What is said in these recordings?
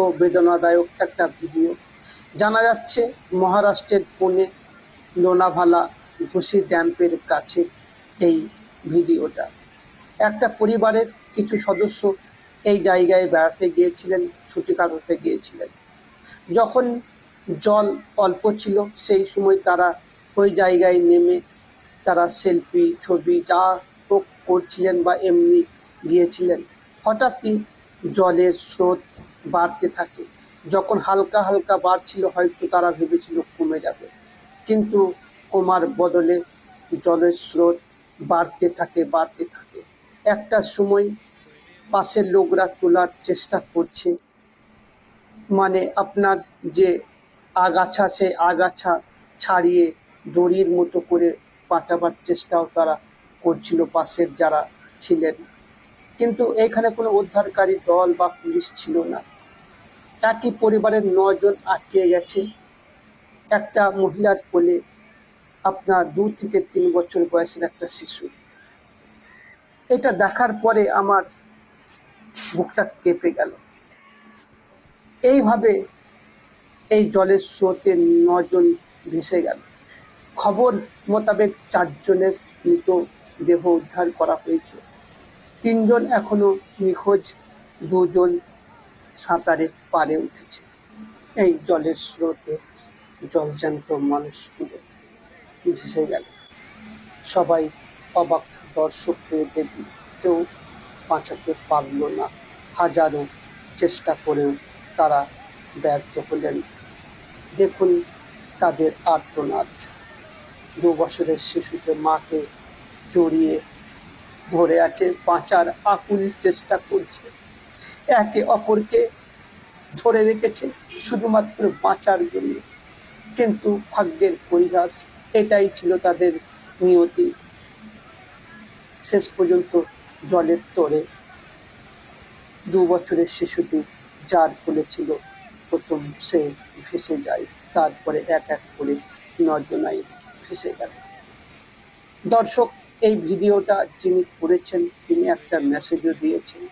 ও বেদনাদায়ক একটা ভিডিও। জানা যাচ্ছে, মহারাষ্ট্রের পুনে লোনাভালা ঘুষি ড্যাম্পের কাছে এই ভিডিওটা। একটা পরিবারের কিছু সদস্য এই জায়গায় বেড়াতে গিয়েছিলেন, ছুটি কাটাতে গিয়েছিলেন। যখন জল অল্প ছিল, সেই সময় তারা ওই জায়গায় নেমে তারা সেলফি, ছবি যা করছিলেন বা এমনি গিয়েছিলেন। হঠাৎই জলের স্রোত বাড়তে থাকে। যখন হালকা হালকা বাড়ছিল, হয়তো তারা ভেবেছিল কমে যাবে। কিন্তু কমার বদলে জলের স্রোত বাড়তে থাকে বাড়তে থাকে। একটা সময় পাশের লোকরা তোলার চেষ্টা করছে। মানে আপনার যে আগাছা, সেই আগাছা ছাড়িয়ে দড়ির মতো করে বাঁচাবার চেষ্টাও তারা করছিল পাশের যারা ছিলেন। কিন্তু এখানে কোনো উদ্ধারকারী দল বা পুলিশ ছিল না। একই পরিবারের নজন আটকে গেছে। একটা মহিলার কোলে আপনার দু থেকে তিন বছর বয়সের একটা শিশু। এটা দেখার পরে আমার বুকটা কেঁপে গেল। এইভাবে এই জলের স্রোতে নজন ভেসে গেল। খবর মোতাবেক চারজনের মৃত দেহ উদ্ধার করা হয়েছে। তিনজন এখনও নিখোঁজ, দুজন সাঁতারে পারে উঠেছে। এই জলের স্রোতে জলজান্ত মানুষগুলো ভেসে গেল। সবাই অবাক দর্শক পেয়ে দেখল, কেউ বাঁচাতে পারল না। হাজারো চেষ্টা করেও তারা ব্যর্থ হলেন। দেখুন তাদের আর্তনাদ। দু বছরের শিশুকে মাকে জড়িয়ে ধরে আছে, বাঁচার আকুল চেষ্টা করছে। একে অপরকে ধরে রেখেছে শুধুমাত্র বাঁচার জন্য। কিন্তু ভাগ্যের পরিহাস, এটাই ছিল তাদের নিয়তি। শেষ পর্যন্ত জলের তোরে দু বছরের শিশুটি যার কোলে ছিল প্রথম সে ভেসে যায়, তারপরে এক এক করে নজনাই ভেসে গেল। দর্শক এই ভিডিওটা যিনি করেছেন, তিনি একটা মেসেজও দিয়েছেন।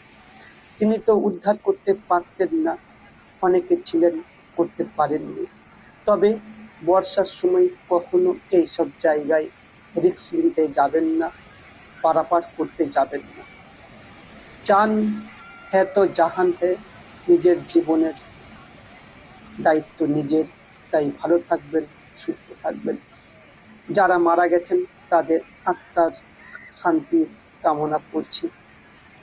তিনি তো উদ্ধার করতে পারতেন না, অনেকে ছিলেন, করতে পারেননি। তবে বর্ষার সময় কখনো এইসব জায়গায় রিক্স নিতে যাবেন না, পারাপার করতে যাবেন না। চান হ্যাঁ তো জাহান নিজের জীবনের দায়িত্ব নিজের, তাই ভালো থাকবেন, সুস্থ থাকবেন। যারা মারা গেছেন তাদের আত্মার শান্তি কামনা করছি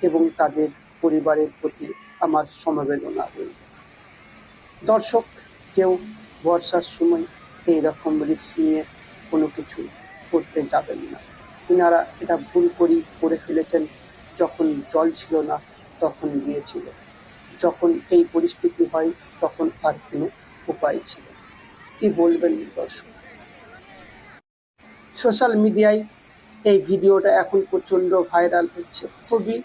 এবং তাদের পরিবারের প্রতি আমার সমবেদনা রইল। দর্শক, কেউ বর্ষার সময় এই রকম রিক্স নিয়ে কোনো কিছু করতে যাবেন না। তিনারা এটা ভুল করি করে ফেলেছেন। যখন জল ছিল না, তখন গিয়েছিল। যখন এই পরিস্থিতি হয়, তখন আর কোনো উপায় ছিল কি বলবেন দর্শক? সোশ্যাল মিডিয়ায় এই ভিডিওটা এখন প্রচণ্ড ভাইরাল হচ্ছে। খুবই